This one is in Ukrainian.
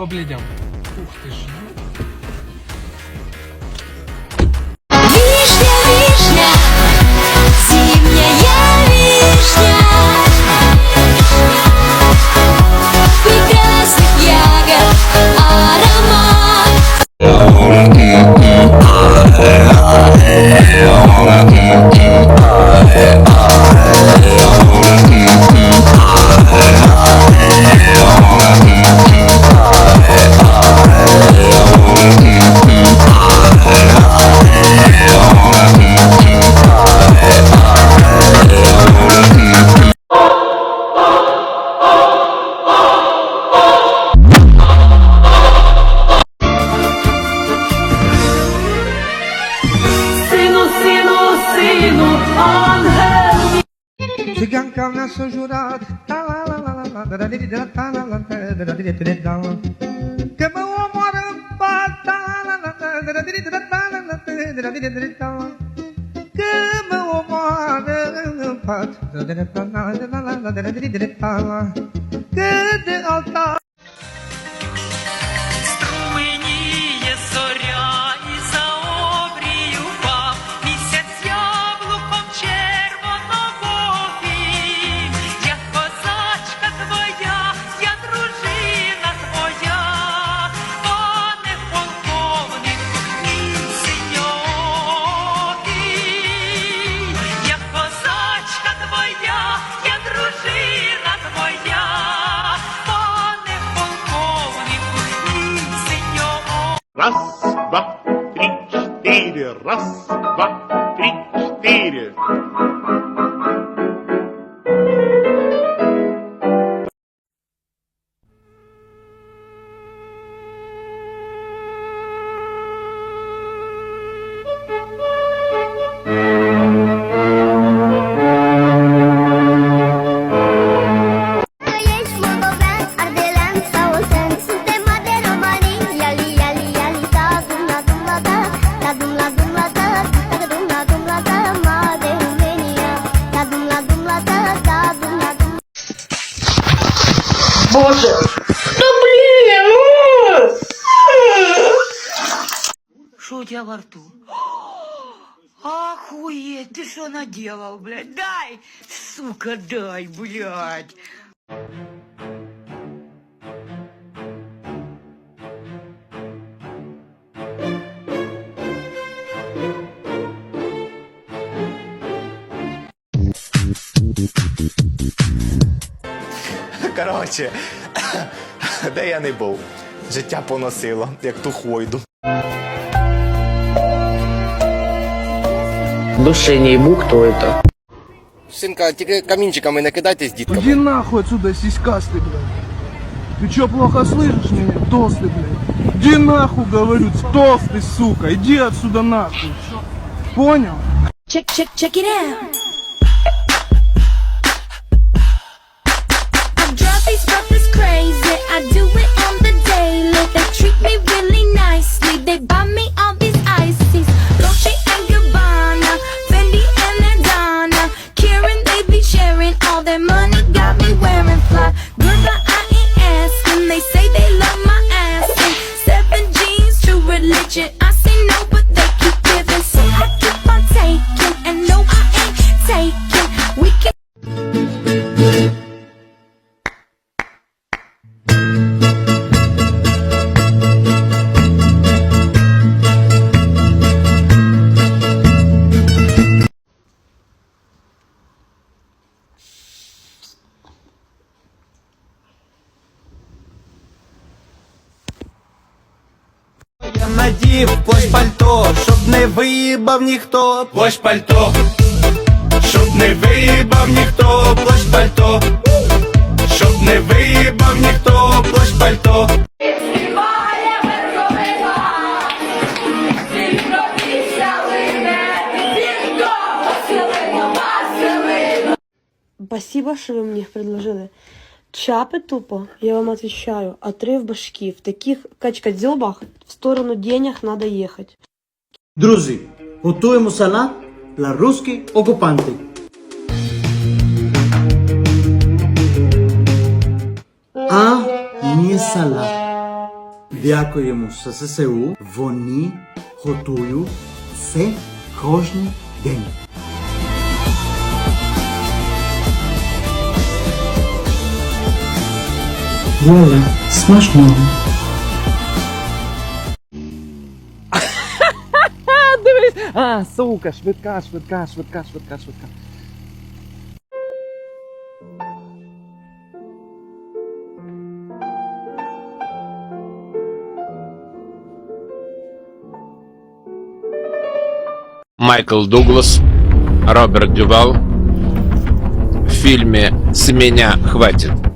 по. Ух ты ж. Țiganca mea s-a jurat Că mă omoară în pat Că mă omoară în pat Că de altar Раз, два, три, четыре. Раз, два, три, четыре. Что у тебя во рту? Охуеть, ты что наделал, блядь? Дай, сука, дай, блядь. Коротше, де я не був. Життя поносило, як ту хвойду. Душе не ебу, кто это. Синка, тільки камінчиками не кидайтесь, Иди дітками. нахуй отсюда, сиськастый, блядь. Ты чё, плохо слышишь меня? Толстый, блядь. Иди нахуй, говорю, толстый, сука. Иди отсюда нахуй. Понял? Check, check, check it out. Надів плащ пальто, щоб не виїбав ніхто. Плащ пальто, щоб не виїбав ніхто, плащ пальто, щоб не виїбав ніхто, плащ пальто. Спасибо, что вы мне их предложили. Чапы тупо, я вам отвечаю, отрыв башки. В таких качкадзёбах в сторону денег надо ехать. Друзі, готуємо салат для русських окупантів. А не салат. Дякуємо СССР. Вони готують це кожен день. Воля, смачного. А, сука, швидка, швидка, швидка, швидка, швидка. Майкл Дуглас, Роберт Дювал в фильме «С меня хватит».